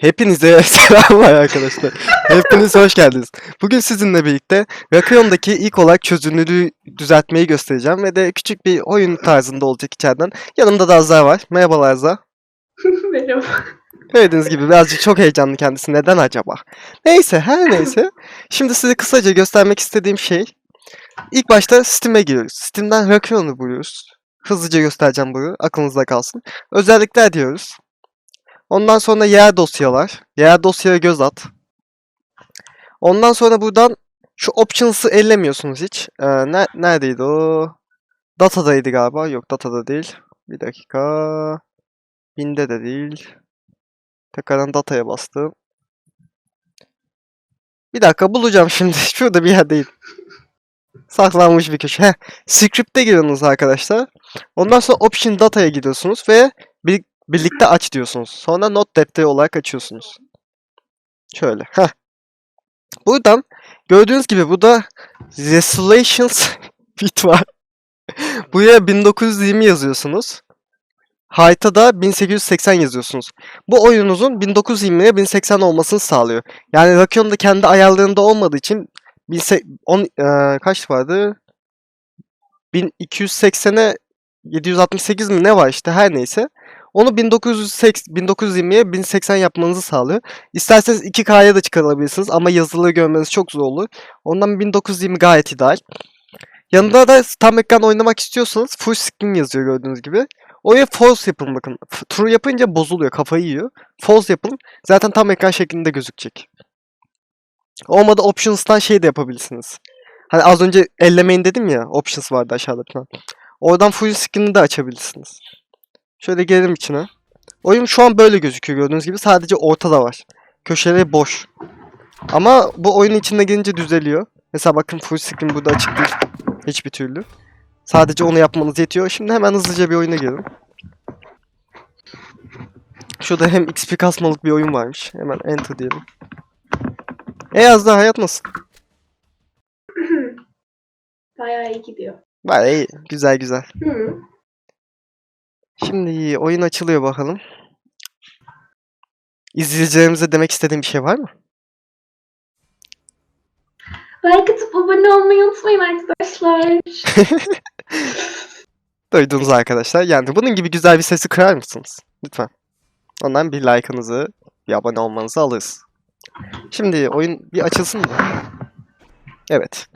Hepinize selamlar arkadaşlar. Hepiniz hoş geldiniz. Bugün sizinle birlikte Rakion'daki ilk olarak çözünürlüğü düzeltmeyi göstereceğim ve de küçük bir oyun tarzında olacak içeriden. Yanımda da Azra var. Merhabalar Azra. Merhaba. Gördüğünüz gibi birazcık çok heyecanlı kendisi. Neden acaba? Neyse her neyse. Şimdi size kısaca göstermek istediğim şey. İlk başta Steam'e giriyoruz. Steam'den Rakion'u buluyoruz. Hızlıca göstereceğim bunu. Aklınızda kalsın. Özellikler diyoruz. Ondan sonra yer dosyalar. Yer dosyaya göz at. Ondan sonra buradan şu options'ı ellemiyorsunuz hiç. Ee, ne, neredeydi o? Data'daydı galiba. Yok datada değil. Bir dakika. Binde de değil. Tekrardan dataya bastım. Bir dakika bulacağım şimdi. Şurada bir yerdeyim. Saklanmış bir köşe. Heh. Script'e giriyorsunuz arkadaşlar. Ondan sonra Option Data'ya gidiyorsunuz ve birlikte aç diyorsunuz. Sonra not defteri olarak açıyorsunuz. Şöyle. Heh. Buradan gördüğünüz gibi burada Resolutions bit var. Buraya 1920 yazıyorsunuz. Height'a da 1880 yazıyorsunuz. Bu oyununuzun 1920'ye 1080 olmasını sağlıyor. Yani Rakion'da kendi ayarlarında olmadığı için 1000 on, eee, kaç vardı? 1280'e 768 mi ne var işte her neyse. Onu 1980, 1920'ye 1080 yapmanızı sağlıyor. İsterseniz 2K'ya da çıkarabilirsiniz ama yazılı görmeniz çok zor olur. Ondan 1920 gayet ideal. Yanında da tam ekran oynamak istiyorsanız full screen yazıyor gördüğünüz gibi. Oraya false yapın bakın. True yapınca bozuluyor, kafayı yiyor. False yapın. Zaten tam ekran şeklinde gözükecek. Olmadı options'tan şey de yapabilirsiniz. Hani az önce ellemeyin dedim ya. Options vardı aşağıda falan. Oradan full screen'i de açabilirsiniz. Şöyle gelelim içine. Oyun şu an böyle gözüküyor gördüğünüz gibi. Sadece ortada var. Köşeleri boş. Ama bu oyunun içine girince düzeliyor. Mesela bakın full screen burada açık değil. Hiçbir türlü. Sadece onu yapmanız yetiyor. Şimdi hemen hızlıca bir oyuna girelim. Şurada hem XP kasmalık bir oyun varmış. Hemen enter diyelim. E yazdı hayat nasıl? Bayağı iyi gidiyor. Var iyi. Güzel güzel. Hı. Şimdi oyun açılıyor bakalım. İzleyicilerimize demek istediğim bir şey var mı? Like atıp abone olmayı unutmayın arkadaşlar. Duydunuz arkadaşlar. Yani bunun gibi güzel bir sesi kırar mısınız? Lütfen. Ondan bir like'ınızı, bir abone olmanızı alırız. Şimdi oyun bir açılsın mı? Evet.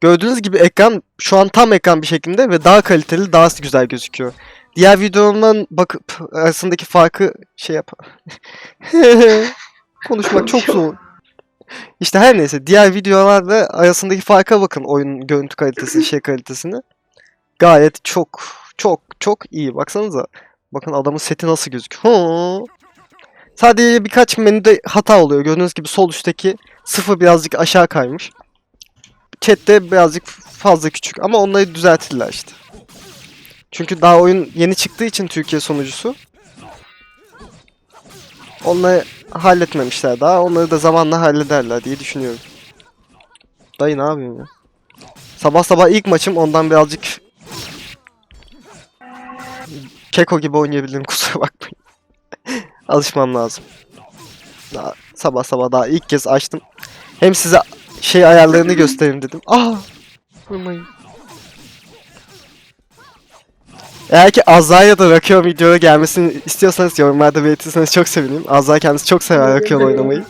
Gördüğünüz gibi ekran şu an tam ekran bir şekilde ve daha kaliteli, daha güzel gözüküyor. Diğer videolarımdan bakıp arasındaki farkı şey yap. Konuşmak çok zor. İşte her neyse diğer videolarla arasındaki farka bakın oyunun görüntü kalitesi, şey kalitesini. Gayet çok çok çok iyi. Baksanıza. Bakın adamın seti nasıl gözüküyor. Hı. Sadece birkaç menüde hata oluyor. Gördüğünüz gibi sol üstteki sıfır birazcık aşağı kaymış. Chat'te birazcık fazla küçük ama onları düzeltirler işte. Çünkü daha oyun yeni çıktığı için Türkiye sonucusu. Onları halletmemişler daha. Onları da zamanla hallederler diye düşünüyorum. Dayı ne yapıyorsun ya? Sabah sabah ilk maçım ondan birazcık Keko gibi oynayabilirim kusura bakmayın. Alışmam lazım. Daha sabah sabah daha ilk kez açtım. Hem size şey ayarlarını göstereyim dedim. Ah! Vurmayın. Eğer ki Azra'ya da Rakion videoya gelmesini istiyorsanız yorumlarda belirtirseniz çok sevinirim. Azra kendisi çok sever Rakion oynamayı.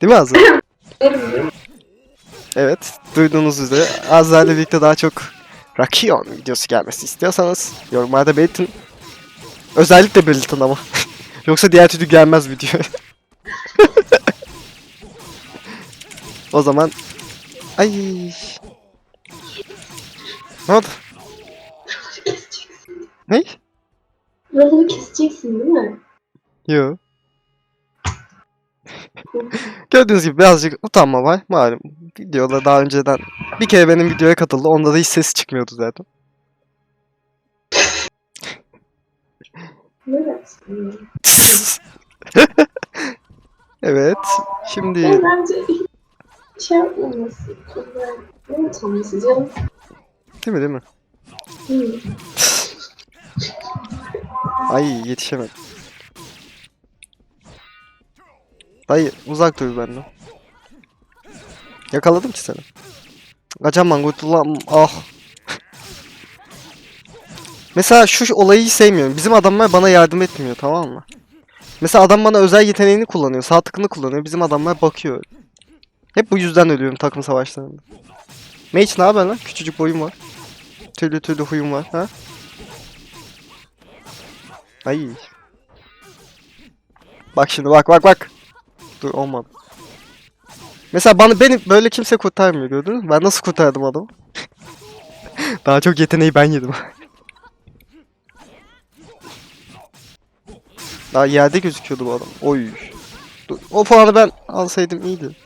Değil mi Azra? Evet, duyduğunuz üzere Azra ile birlikte daha çok Rakion videosu gelmesi istiyorsanız yorumlarda belirtin. Özellikle belirtin ama. Yoksa diğer türlü gelmez video. o zaman ay ne oldu? Ne? Buraları keseceksin değil mi? Yo. Gördüğünüz gibi birazcık utanma var. Malum videoda daha önceden bir kere benim videoya katıldı. Onda da hiç ses çıkmıyordu zaten. Evet. evet. Şimdi Ben bence şey yapmaması. Ne utanması canım. değil mi değil mi? Hı. Ay yetişemedim. Dayı uzak dur benden. Yakaladım ki seni. Kaçamam kurtulamam. Ah. Mesela şu olayı sevmiyorum. Bizim adamlar bana yardım etmiyor tamam mı? Mesela adam bana özel yeteneğini kullanıyor. Sağ tıkını kullanıyor. Bizim adamlar bakıyor. Hep bu yüzden ölüyorum takım savaşlarında. Mage ne haber lan? Küçücük boyum var. Türlü türlü huyum var ha? Ay. Bak şimdi bak bak bak. Dur olmadı. Mesela bana beni böyle kimse kurtarmıyor gördünüz mü? Ben nasıl kurtardım adamı? Daha çok yeteneği ben yedim. Daha yerde gözüküyordu bu adam. Oy. Dur, O puanı ben alsaydım iyiydi.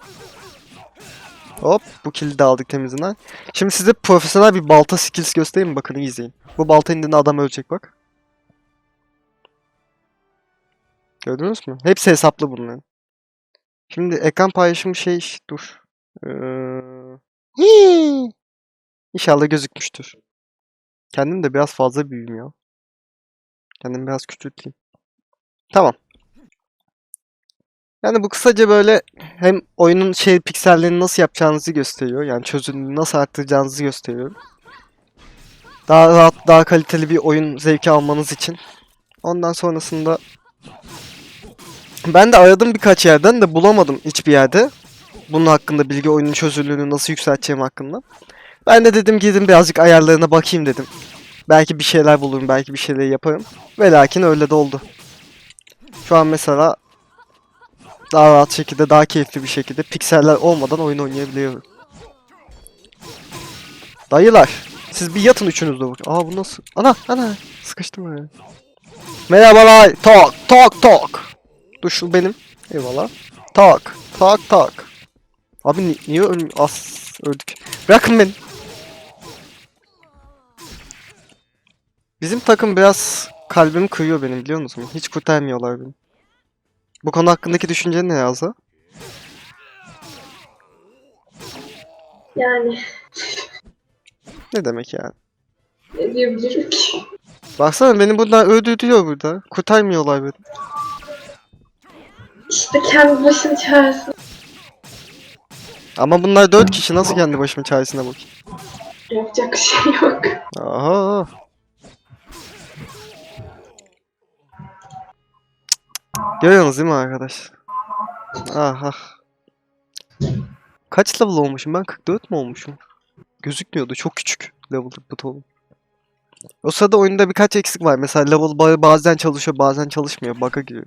Hop bu kilidi aldık temizinden. Şimdi size profesyonel bir balta skills göstereyim mi? Bakın izleyin. Bu balta indiğinde adam ölecek bak. Gördünüz mü? Hepsi hesaplı bunların. Şimdi ekran paylaşımı şey dur. Ee... hii! İnşallah gözükmüştür. Kendim de biraz fazla büyüğüm ya. Kendimi biraz küçülteyim. Tamam. Yani bu kısaca böyle hem oyunun şey piksellerini nasıl yapacağınızı gösteriyor. Yani çözünürlüğünü nasıl arttıracağınızı gösteriyor. Daha rahat, daha kaliteli bir oyun zevki almanız için. Ondan sonrasında ben de aradım birkaç yerden de bulamadım hiçbir yerde. Bunun hakkında bilgi oyunun çözünürlüğünü nasıl yükselteceğim hakkında. Ben de dedim gidin birazcık ayarlarına bakayım dedim. Belki bir şeyler bulurum, belki bir şeyler yaparım. Ve lakin öyle de oldu. Şu an mesela daha rahat şekilde, daha keyifli bir şekilde pikseller olmadan oyun oynayabiliyorum. Dayılar, siz bir yatın üçünüz de bak. Aa bu nasıl? Ana, ana. Sıkıştım ya. Merhabalar. Tok, tok, tok. Dur şu benim. Eyvallah. Tak, tak, tak. Abi ni niye ölmüyor? As, öldük. Bırakın beni. Bizim takım biraz kalbimi kırıyor benim biliyor musun? Hiç kurtarmıyorlar beni. Bu konu hakkındaki düşüncen ne Yazı? Yani Ne demek yani? ne diyebilirim ki? Baksana beni buradan öldürüyor burada. Kurtarmıyorlar beni. İşte kendi başının çaresi. Ama bunlar dört kişi nasıl kendi başımın çaresine bakayım? Yapacak bir şey yok. Aha. Görüyorsunuz değil mi arkadaş? Ah ah. Kaç level olmuşum ben? 44 mi olmuşum? Gözükmüyordu. Çok küçük level butonum. O sırada oyunda birkaç eksik var. Mesela level bazen çalışıyor bazen çalışmıyor. Bug'a giriyor.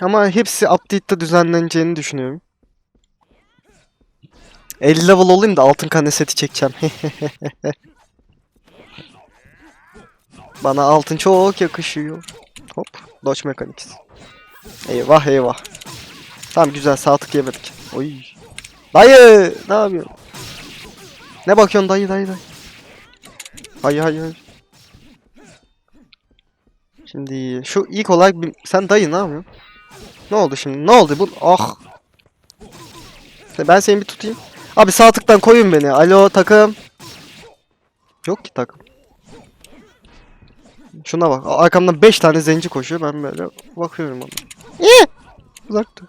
Ama hepsi update'te düzenleneceğini düşünüyorum. 50 level olayım da altın kane seti çekeceğim. Bana altın çok yakışıyor. Hop. Dodge Mechanics. Eyvah eyvah. Tamam güzel sağ tık yemedik. Oy. Dayı! Ne yapıyorsun? Ne bakıyorsun dayı dayı dayı? Hayır hayır hayır. Şimdi şu ilk olarak sen dayı ne yapıyorsun? Ne oldu şimdi? Ne oldu bu? Ah. Ben seni bir tutayım. Abi sağ tıktan koyun beni. Alo takım. Yok ki takım. Şuna bak. Arkamdan 5 tane zenci koşuyor. Ben böyle bakıyorum ona. İyi. Uzak dur.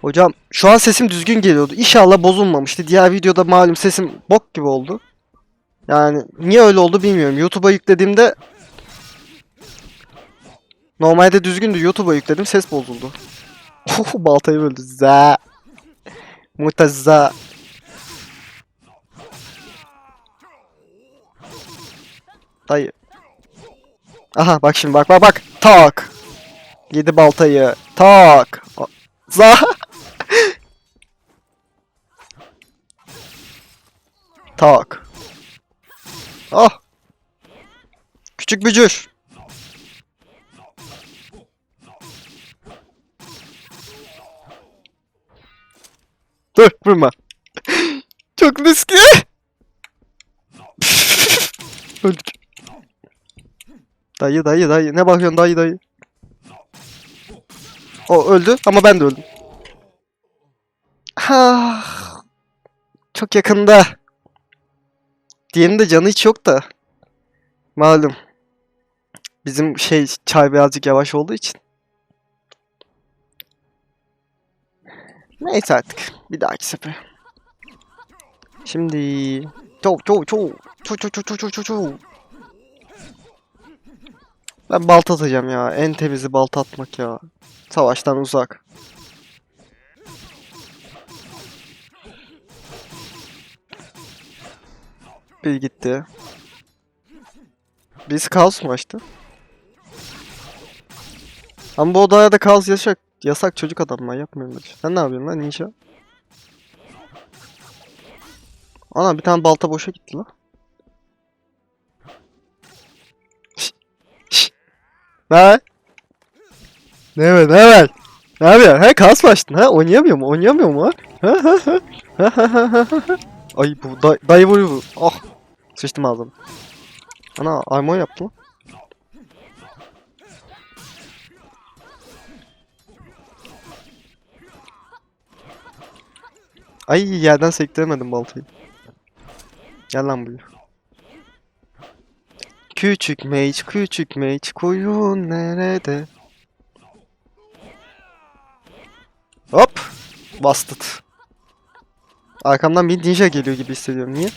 Hocam şu an sesim düzgün geliyordu. İnşallah bozulmamıştı. Diğer videoda malum sesim bok gibi oldu. Yani niye öyle oldu bilmiyorum. YouTube'a yüklediğimde normalde düzgündü. YouTube'a yükledim ses bozuldu. Baltayı böldü. Za. Mutazza. Dayı. Aha bak şimdi bak bak bak. Tak. Yedi baltayı. Tak. Za. tak. Ah. Küçük bücür. Vurma. Çok riskli. Öldük. Dayı dayı dayı. Ne bakıyorsun dayı dayı? O öldü ama ben de öldüm. Ah, çok yakında. Diğerinin de canı hiç yok da. Malum. Bizim şey çay birazcık yavaş olduğu için. Neyse artık. Bir dahaki sefer. Şimdi çov çov çov çov çov çov çov çov çov. Ben balta atacağım ya. En temizi balta atmak ya. Savaştan uzak. Bir gitti. Birisi kaos mu açtı? Ama bu odaya da kaos yasak. Yasak çocuk adam ben yapmıyorum böyle. şey. Sen ne yapıyorsun lan ninja? Ana bir tane balta boşa gitti lan. Ne? Ne haber? Ne haber? Ne yapıyorsun? He kaos mu açtın? Ha oynayamıyor mu? Oynayamıyor mu? Ha? Ha ha. Ay bu day dayı vuruyor bu. Ah. Sıçtım ağzıma. Ana armor yaptı lan. Ay yerden sektiremedim baltayı. Gel lan buraya. Küçük mage, küçük mage, kuyun nerede? Hop! Bastard. Arkamdan bir ninja geliyor gibi hissediyorum. Niye?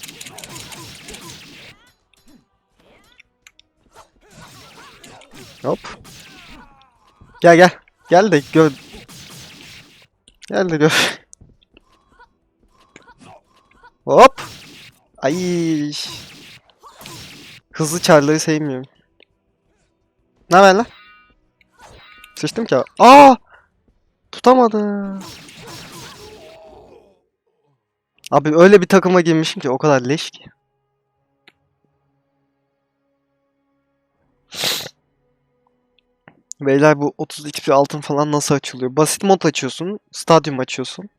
Hop. Gel gel. Gel de gör. Gel de gör. Ay. Hızlı çarları sevmiyorum. Ne haber lan? Sıçtım ki. Aa! Tutamadım. Abi öyle bir takıma girmişim ki o kadar leş ki. Beyler bu 30 XP altın falan nasıl açılıyor? Basit mod açıyorsun, stadyum açıyorsun.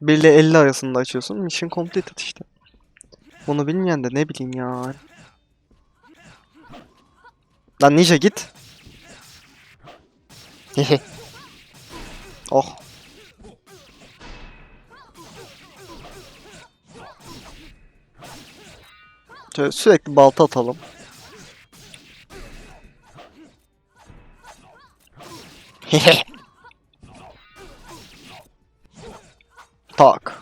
1 ile 50 arasında açıyorsun. Mission completed işte. Bunu bilmeyen de ne bileyim ya. Lan Ninja git. oh. Şöyle sürekli balta atalım. Tak.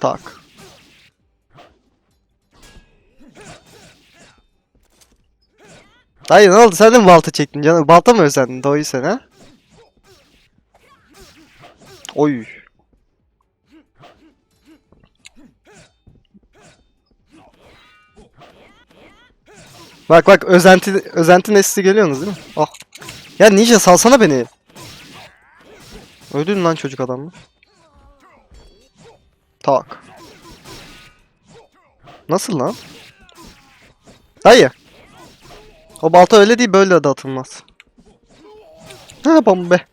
Tak. Hayır ne oldu? Sen de mi balta çektin canım? Balta mı özendin? Doğruyu sen ha? Oy. Bak bak özenti özenti nesli geliyorsunuz değil mi? Ah. Ya Ninja salsana beni. Öldün lan çocuk adam mı? Tak. Nasıl lan? Hayır. O balta öyle değil böyle de atılmaz. Ha bombe.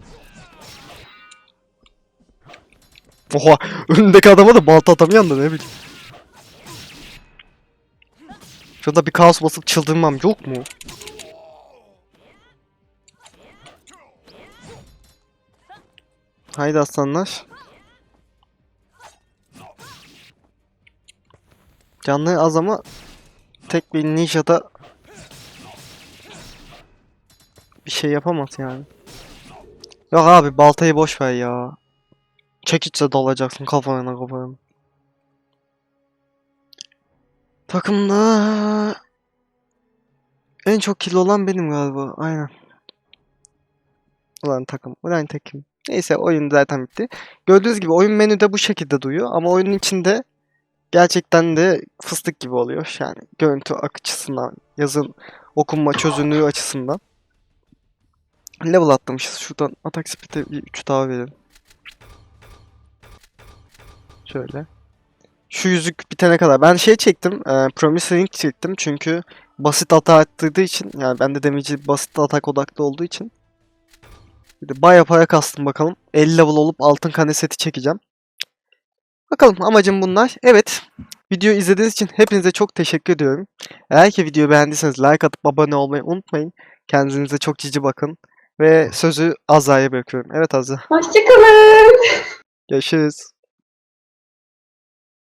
Oha önündeki adama da balta atamayan da ne bileyim. Şurada bir kaos basıp çıldırmam yok mu? Haydi aslanlar. Canlı az ama tek bir ninja'da bir şey yapamaz yani. Yok abi baltayı boş ver ya. Çekiçle dalacaksın kafana kafana. Takımda en çok kilo olan benim galiba. Aynen. Ulan takım. Ulan takım. Neyse oyun zaten bitti. Gördüğünüz gibi oyun menüde bu şekilde duyuyor ama oyunun içinde gerçekten de fıstık gibi oluyor. Yani görüntü açısından, yazın okunma çözünürlüğü açısından. Level atlamışız. Şuradan atak speed'e bir 3 daha verelim. Şöyle. Şu yüzük bitene kadar. Ben şey çektim. E, Promise Ring çektim çünkü basit atak arttırdığı için yani bende damage'i basit atak odaklı olduğu için bir de baya para kastım bakalım. 50 level olup altın kane seti çekeceğim. Bakalım amacım bunlar. Evet. Videoyu izlediğiniz için hepinize çok teşekkür ediyorum. Eğer ki videoyu beğendiyseniz like atıp abone olmayı unutmayın. Kendinize çok cici bakın. Ve sözü Azra'ya bırakıyorum. Evet Azra. Hoşçakalın. Görüşürüz.